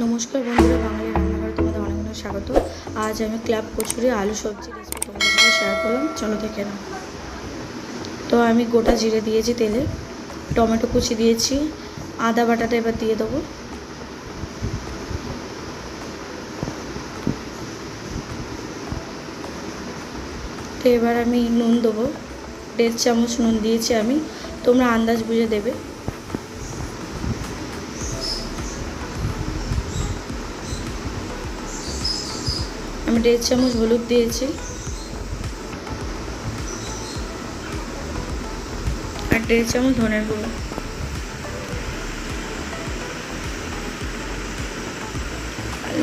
নমস্কার বন্ধুরা, বাঙালি রান্নাঘরে তোমাদের অনেক অনেক স্বাগত। আজ আমি ক্লাব কচুরি, আলু সবজি রেসিপি তোমাদের সঙ্গে শেয়ার করলাম। চলো দেখে নাও। তো আমি গোটা জিরে দিয়েছি তেলে, টমেটো কুচি দিয়েছি, আদা বাটাটা এবার দিয়ে দেবো। তো এবার আমি নুন দেবো, দেড় চামচ নুন দিয়েছি আমি, তোমরা আন্দাজ বুঝে দেবে। আমি দেড় চামচ হলুদ দিয়েছি। আর দেড় চামচ ধনের গুঁড়ো।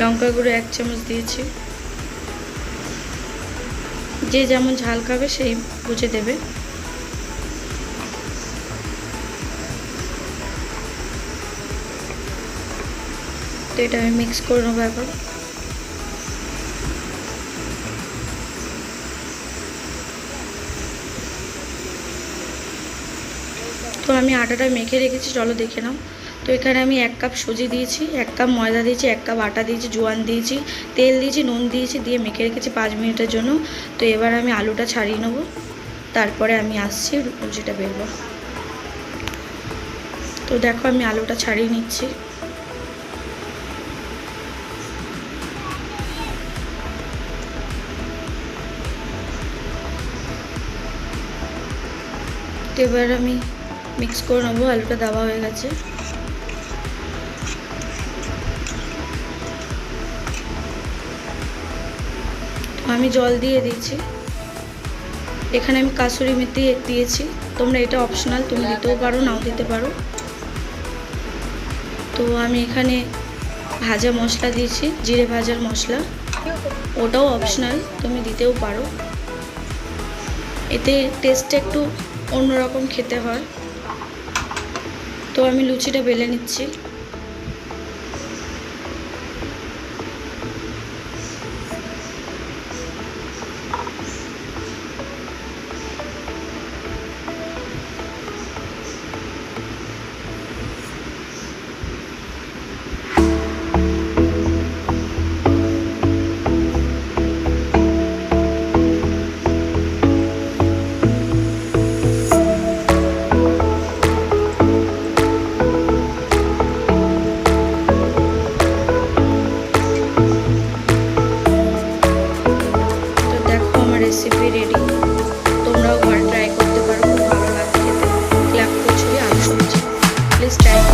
লঙ্কা গুঁড়ো এক চামচ দিয়েছি। যে যেমন ঝাল খাবে সেই বুঝে দেবে। এটা আমি মিক্স করে নেব এখন। তো আমি আটাটা মেখে রেখেছি, চলো দেখে নাও। তো এখানে আমি এক কাপ সুজি দিয়েছি, এক কাপ ময়দা দিয়েছি, এক কাপ আটা দিয়েছি, জোয়ান দিয়েছি, তেল দিয়েছি, নুন দিয়েছি, দিয়ে মেখে রেখেছি পাঁচ মিনিটের জন্য। তো এবার আমি আলুটা ছাড়িয়ে নেব, তারপরে আমি আসছি লুচিটা বেরবো। তো দেখো আমি আলুটা ছাড়িয়ে নিচ্ছি। এবার আমি মিক্স করে নেব, আলুটা দেওয়া হয়ে গেছে। আমি জল দিয়ে দিয়েছি। এখানে আমি কাসুরি মেথি দিয়েছি। তোমরা এটা অপশনাল তুমি দিতেও পারো, নাও দিতে পারো। তো আমি এখানে ভাজা মশলা দিয়েছি, জিরে ভাজার মশলা। ওটাও অপশনাল তুমি দিতেও পারো। এতে টেস্টটা একটু অন্যরকম খেতে হয়। তো আমি লুচিটা বেলে নিচ্ছি। possibilities.